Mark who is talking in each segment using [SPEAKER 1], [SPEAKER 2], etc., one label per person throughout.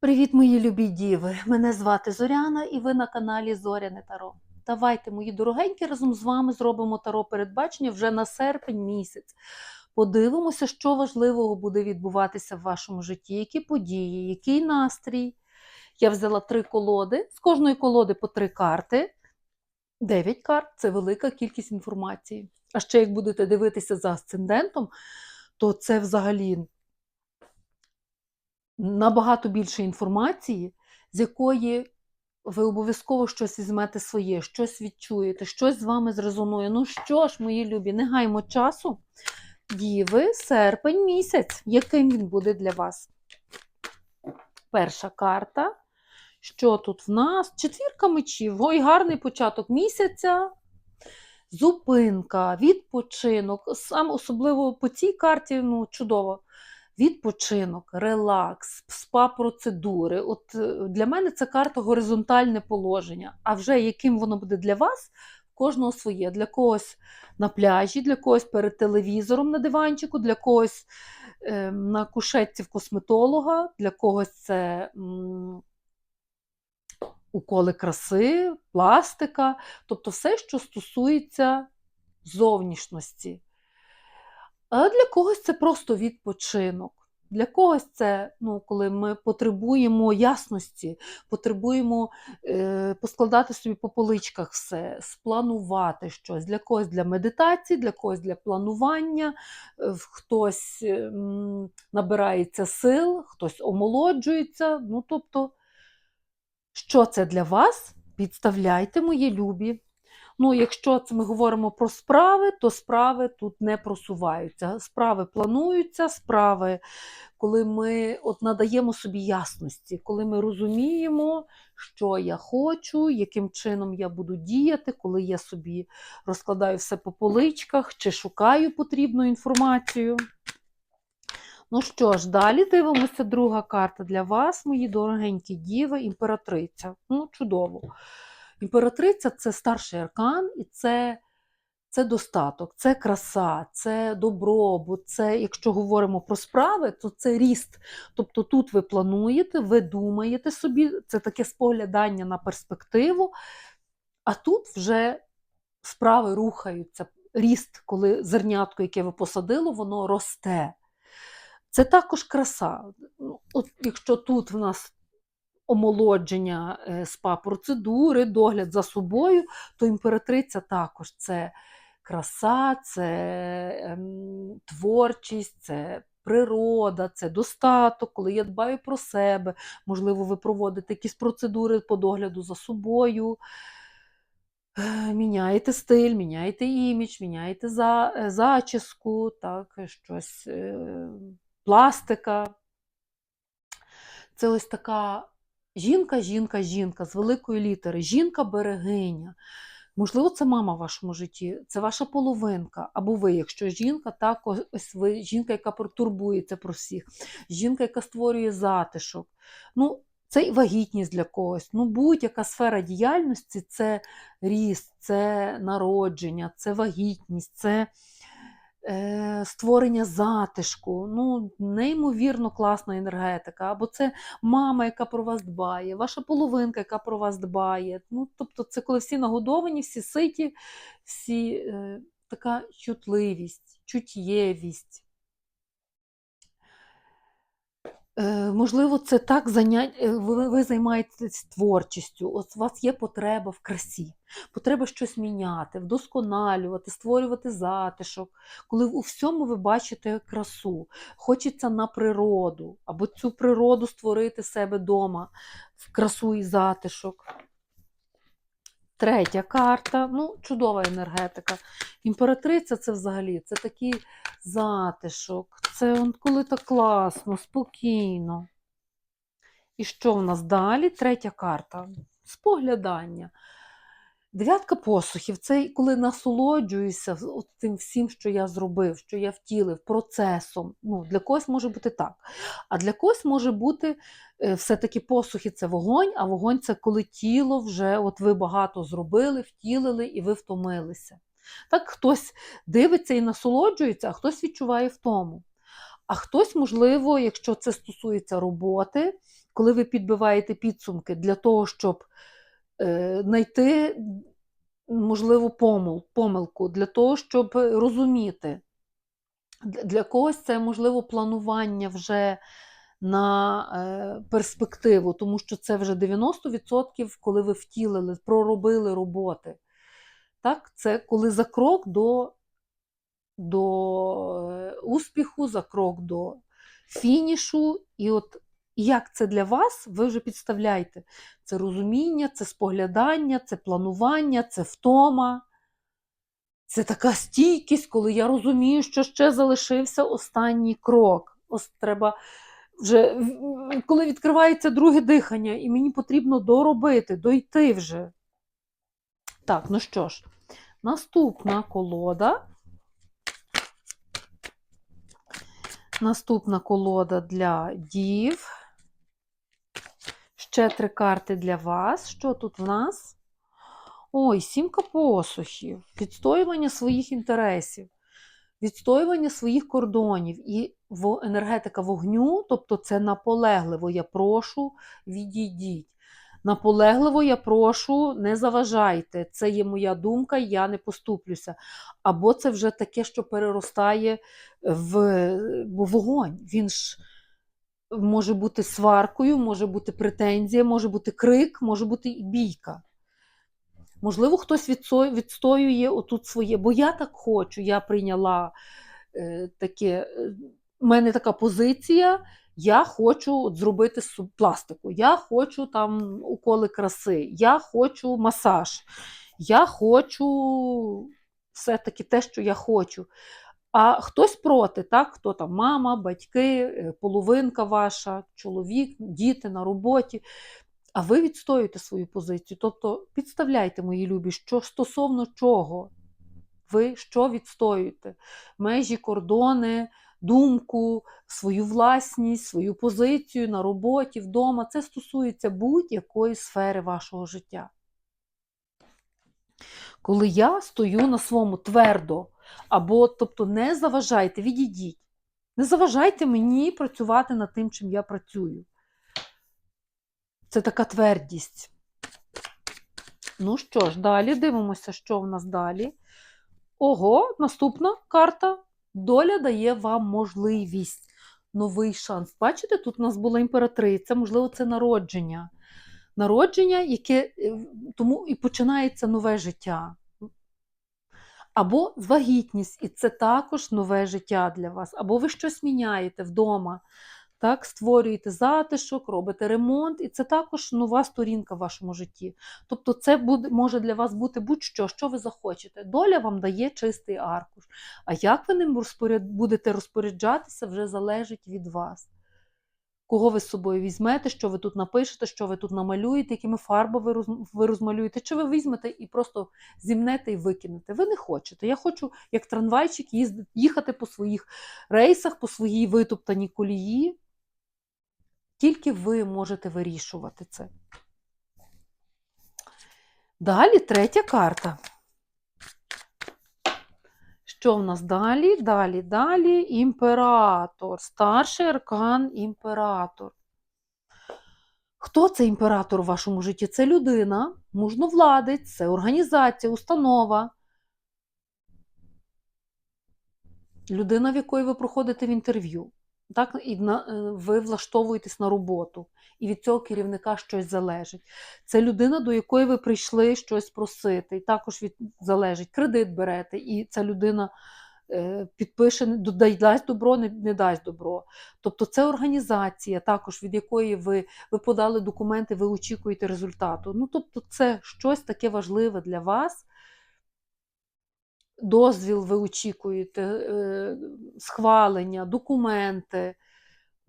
[SPEAKER 1] Привіт, мої любі діви! Мене звати Зоряна і ви на каналі Зоряне Таро. Давайте, мої дорогенькі, разом з вами зробимо таро передбачення вже на серпень місяць. Подивимося, що важливого буде відбуватися в вашому житті, які події, який настрій. Я взяла три колоди, з кожної колоди по три карти. Дев'ять карт це велика кількість інформації. А ще як будете дивитися за асцендентом, то це взагалі набагато більше інформації, з якої ви обов'язково щось візьмете своє, щось відчуєте, щось з вами зрезонує. Ну що ж, мої любі, не гаймо часу. Діви, серпень місяць, яким він буде для вас? Перша карта. Що тут в нас? Четвірка мечів. Ой, гарний початок місяця. Зупинка, відпочинок. Сам особливо по цій карті ну, чудово. Відпочинок, релакс, спа-процедури. От е, для мене це карта горизонтальне положення. А вже яким воно буде для вас, кожного своє. Для когось на пляжі, для когось перед телевізором на диванчику, для когось е, на кушетці в косметолога, для когось це м, уколи краси, пластика, тобто все, що стосується зовнішності. А для когось це просто відпочинок. Для когось це, ну, коли ми потребуємо ясності, потребуємо е, поскладати собі по поличках все, спланувати щось. Для когось для медитації, для когось для планування, е, хтось е, набирається сил, хтось омолоджується. Ну, тобто, що це для вас? Підставляйте, мої любі. Ну, якщо це ми говоримо про справи, то справи тут не просуваються. Справи плануються, справи, коли ми от надаємо собі ясності, коли ми розуміємо, що я хочу, яким чином я буду діяти, коли я собі розкладаю все по поличках чи шукаю потрібну інформацію. Ну що ж, далі дивимося друга карта для вас, мої дорогенькі діви, імператриця. Ну, чудово. Імператриця це старший аркан, і це, це достаток, це краса, це добробут, це, якщо говоримо про справи, то це ріст. Тобто тут ви плануєте, ви думаєте собі, це таке споглядання на перспективу, а тут вже справи рухаються. Ріст, коли зернятко, яке ви посадило, воно росте. Це також краса. Ну, От Якщо тут в нас омолодження е, спа-процедури, догляд за собою, то імператриця також це краса, це ем, творчість, це природа, це достаток, коли я дбаю про себе, можливо, ви проводите якісь процедури по догляду за собою. Е, Міняєте стиль, міняєте імідж, міняєте за, е, зачіску, так, щось, пластика. Це ось така Жінка, жінка, жінка з великої літери, жінка-берегиня. Можливо, це мама в вашому житті, це ваша половинка. Або ви, якщо жінка, так ось ви жінка, яка турбується про всіх, жінка, яка створює затишок. Ну, це і вагітність для когось. Ну, будь-яка сфера діяльності це ріст, це народження, це вагітність, це створення затишку, ну, неймовірно класна енергетика. Або це мама, яка про вас дбає, ваша половинка, яка про вас дбає. Ну, Тобто, це коли всі нагодовані, всі ситі, всі е, така чутливість, чуттєвість. Е, Можливо, це так занять, е, ви займаєтесь творчістю, от у вас є потреба в красі, потреба щось міняти, вдосконалювати, створювати затишок, коли у всьому ви бачите красу, хочеться на природу, або цю природу створити себе вдома, в красу і затишок. Третя карта, ну, чудова енергетика. Імператриця це взагалі це такий затишок. Он, коли так класно, спокійно. І що в нас далі? Третя карта. Споглядання. Дев'ятка посухів це коли насолоджуюся тим всім, що я зробив, що я втілив процесом. Ну, Для когось може бути так. А для когось може бути е, все-таки посухи це вогонь, а вогонь це коли тіло вже от ви багато зробили, втілили і ви втомилися. Так, хтось дивиться і насолоджується, а хтось відчуває втому. А хтось, можливо, якщо це стосується роботи, коли ви підбиваєте підсумки для того, щоб е, знайти, можливо, помил, помилку, для того, щоб розуміти. Для когось це можливо планування вже на е, перспективу, тому що це вже 90%, коли ви втілили, проробили роботи. Так? Це коли за крок до, до е, успіху, за крок до фінішу. І от як це для вас, ви вже підставляєте. Це розуміння, це споглядання, це планування, це втома. Це така стійкість, коли я розумію, що ще залишився останній крок. Ось треба вже, коли відкривається друге дихання, і мені потрібно доробити, дойти вже. Так, ну що ж, наступна колода. Наступна колода для дів. Ще три карти для вас. Що тут в нас? Ой, сімка посухів, відстоювання своїх інтересів, відстоювання своїх кордонів і енергетика вогню, тобто це наполегливо я прошу, відійдіть. Наполегливо я прошу, не заважайте. Це є моя думка, я не поступлюся. Або це вже таке, що переростає в бо вогонь. Він ж може бути сваркою, може бути претензія, може бути крик, може бути і бійка. Можливо, хтось відстоює отут своє, бо я так хочу, я прийняла е, таке, е, в мене така позиція, я хочу зробити пластику, я хочу там уколи краси, я хочу масаж, я хочу все-таки те, що я хочу. А хтось проти, так? хто там мама, батьки, е, половинка ваша, чоловік, діти на роботі. А ви відстоюєте свою позицію. Тобто підставляйте, мої любі, що стосовно чого ви що відстоюєте? Межі, кордони, думку, свою власність, свою позицію на роботі, вдома. Це стосується будь-якої сфери вашого життя. Коли я стою на своєму твердо, або тобто не заважайте, відійдіть. Не заважайте мені працювати над тим, чим я працюю. Це така твердість. Ну що ж, далі дивимося, що в нас далі. Ого, наступна карта. Доля дає вам можливість, новий шанс. Бачите, тут у нас була імператриця, можливо, це народження. Народження, яке е, тому і починається нове життя. Або вагітність, і це також нове життя для вас. Або ви щось міняєте вдома, так, створюєте затишок, робите ремонт, і це також нова сторінка в вашому житті. Тобто, це буде, може для вас бути будь-що, що ви захочете. Доля вам дає чистий аркуш. А як ви ним будете розпоряджатися, вже залежить від вас. Кого ви з собою візьмете, що ви тут напишете, що ви тут намалюєте, якими фарбами ви роз- ви розмалюєте, чи ви візьмете і просто зімнете і викинете. Ви не хочете. Я хочу, як трамвайчик, їзди- їхати по своїх рейсах, по своїй витоптаній колії. Тільки ви можете вирішувати це. Далі третя карта. Що в нас далі? Далі, далі імператор. Старший аркан імператор. Хто це імператор у вашому житті? Це людина, мужновладець, це організація, установа. Людина, в якої ви проходите в інтерв'ю. Так, і на, е, ви влаштовуєтесь на роботу, і від цього керівника щось залежить. Це людина, до якої ви прийшли щось просити, і також від залежить. Кредит берете, і ця людина е, підпише, дасть добро, не, не дасть добро. Тобто це організація, також від якої ви, ви подали документи, ви очікуєте результату. Ну, тобто, це щось таке важливе для вас. Дозвіл ви очікуєте, е, схвалення, документи.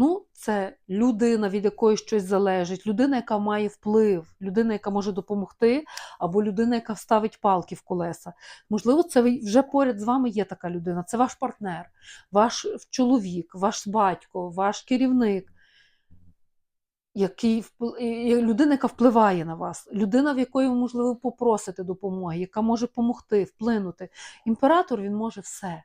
[SPEAKER 1] Ну, це людина, від якої щось залежить, людина, яка має вплив, людина, яка може допомогти, або людина, яка ставить палки в колеса. Можливо, це вже поряд з вами є така людина. Це ваш партнер, ваш чоловік, ваш батько, ваш керівник. Який людина, яка впливає на вас, людина, в якої ви, можливо, попросите допомоги, яка може допомогти, вплинути. Імператор він може все.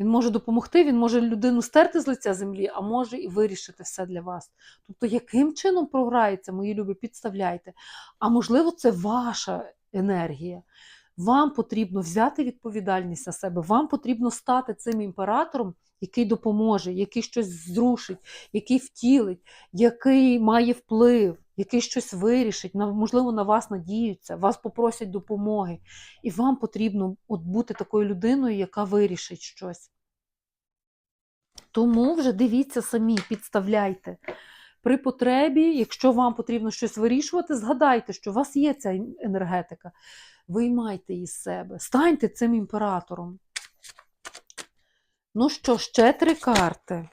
[SPEAKER 1] Він може допомогти, він може людину стерти з лиця землі, а може і вирішити все для вас. Тобто, яким чином програється, мої любі, підставляйте. А можливо, це ваша енергія. Вам потрібно взяти відповідальність на себе, вам потрібно стати цим імператором, який допоможе, який щось зрушить, який втілить, який має вплив, який щось вирішить, можливо, на вас надіються, вас попросять допомоги. І вам потрібно от бути такою людиною, яка вирішить щось. Тому вже дивіться самі, підставляйте. При потребі, якщо вам потрібно щось вирішувати, згадайте, що у вас є ця енергетика. Виймайте її з себе, станьте цим імператором. Ну що, ще три карти.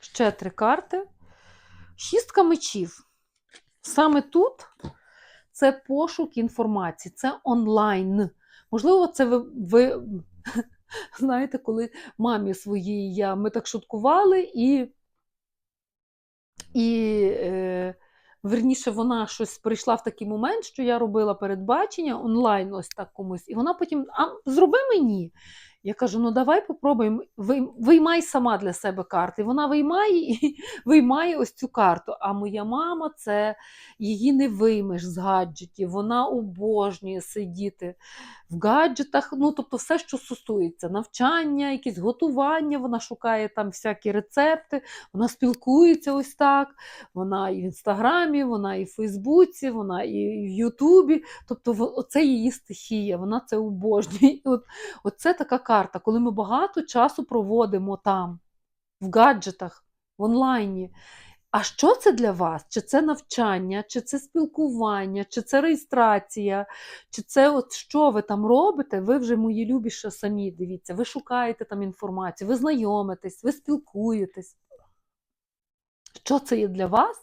[SPEAKER 1] Ще три карти. Шістка мечів. Саме тут це пошук інформації, це онлайн. Можливо, це ви, ви знаєте, коли мамі своїй я, ми так шуткували, і, і е, верніше, вона щось прийшла в такий момент, що я робила передбачення онлайн, ось так комусь, і вона потім, а зроби мені. Я кажу: ну давай попробуємо, виймай сама для себе карти. Вона виймає і виймає ось цю карту. А моя мама це її не виймеш з гаджетів. Вона обожнює сидіти в гаджетах. Ну, тобто, все, що стосується навчання, якісь готування. Вона шукає там всякі рецепти, вона спілкується ось так. Вона і в інстаграмі, вона і в Фейсбуці, вона і в Ютубі. Тобто, оце її стихія, вона це обожнює. І От, оце така карта, коли ми багато часу проводимо там, в гаджетах, в онлайні. А що це для вас? Чи це навчання, чи це спілкування, чи це реєстрація, чи це от що ви там робите? Ви вже мої любі, що самі дивіться, ви шукаєте там інформацію, ви знайомитесь, ви спілкуєтесь. Що це є для вас?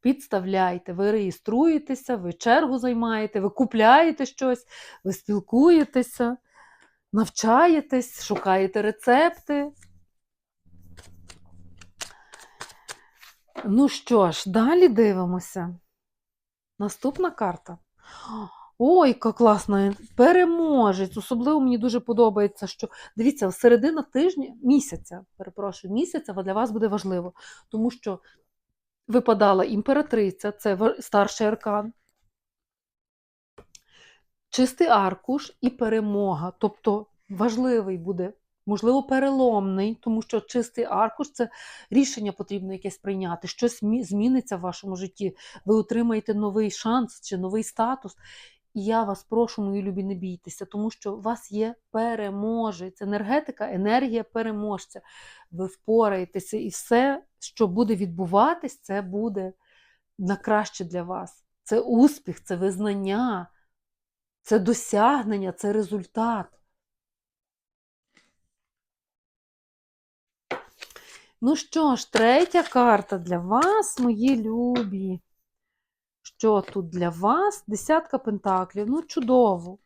[SPEAKER 1] Підставляйте, ви реєструєтеся, ви чергу займаєте, ви купляєте щось, ви спілкуєтеся, навчаєтесь, шукаєте рецепти. Ну що ж, далі дивимося. Наступна карта. Ой, яка класна переможець. Особливо мені дуже подобається, що дивіться, середина тижня, місяця, перепрошую, місяця для вас буде важливо, тому що випадала імператриця, це старший аркан, чистий аркуш і перемога. Тобто важливий буде, можливо, переломний, тому що чистий аркуш це рішення потрібно якесь прийняти, щось зміниться в вашому житті. Ви отримаєте новий шанс чи новий статус. І я вас прошу, мої любі, не бійтеся, тому що у вас є переможець, енергетика, енергія переможця. Ви впораєтеся, і все, що буде відбуватись, це буде на краще для вас. Це успіх, це визнання, це досягнення, це результат. Ну що ж, третя карта для вас, мої любі. Що тут для вас? Десятка пентаклів. Ну, чудово.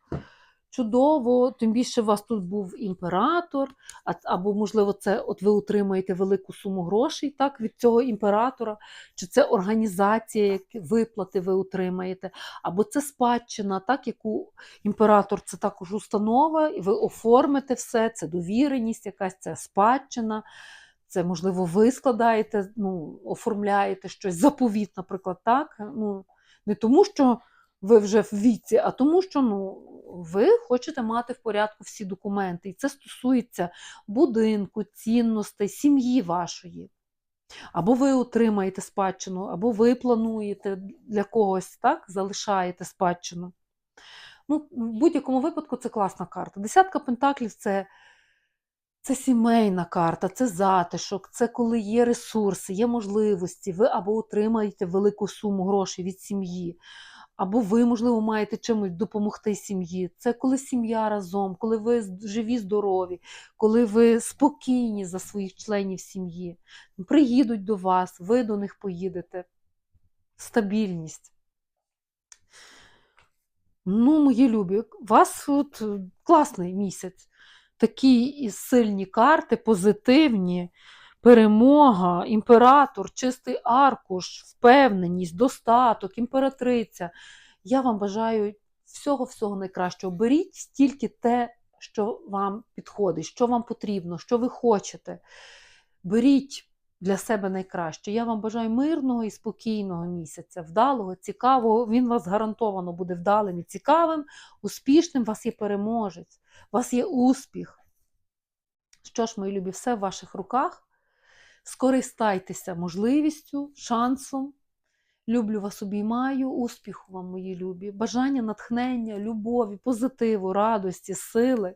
[SPEAKER 1] Чудово, тим більше у вас тут був імператор, або, можливо, це от ви отримаєте велику суму грошей так, від цього імператора, чи це організація, які виплати ви отримаєте, або це спадщина, так, яку імператор це також установа, і ви оформите все, це довіреність, якась це спадщина. Це, можливо, ви складаєте, ну, оформляєте щось, заповіт, наприклад, так. Ну, не тому, що ви вже в віці, а тому, що ну, ви хочете мати в порядку всі документи. І це стосується будинку, цінностей, сім'ї вашої. Або ви отримаєте спадщину, або ви плануєте для когось, так, залишаєте спадщину. Ну, в будь-якому випадку це класна карта. Десятка пентаклів це, це сімейна карта, це затишок, це коли є ресурси, є можливості. Ви або отримаєте велику суму грошей від сім'ї, або ви, можливо, маєте чимось допомогти сім'ї. Це коли сім'я разом, коли ви живі, здорові, коли ви спокійні за своїх членів сім'ї. Приїдуть до вас, ви до них поїдете. Стабільність. Ну, мої любі, у вас от е, класний місяць. Такі сильні карти, позитивні, перемога, імператор, чистий аркуш, впевненість, достаток, імператриця. Я вам бажаю всього-всього найкращого. Беріть тільки те, що вам підходить, що вам потрібно, що ви хочете. Беріть для себе найкраще. Я вам бажаю мирного і спокійного місяця, вдалого, цікавого. Він вас гарантовано буде вдалим і цікавим, успішним. Вас є переможець, вас є успіх. Що ж, мої любі, все в ваших руках. Скористайтеся можливістю, шансом. Люблю вас, обіймаю, успіху вам, мої любі, бажання, натхнення, любові, позитиву, радості, сили.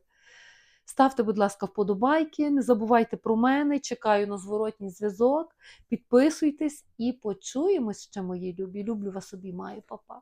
[SPEAKER 1] Ставте, будь ласка, вподобайки, не забувайте про мене, чекаю на зворотній зв'язок. Підписуйтесь і почуємось ще, мої любі. Люблю вас, обіймаю, Па-па.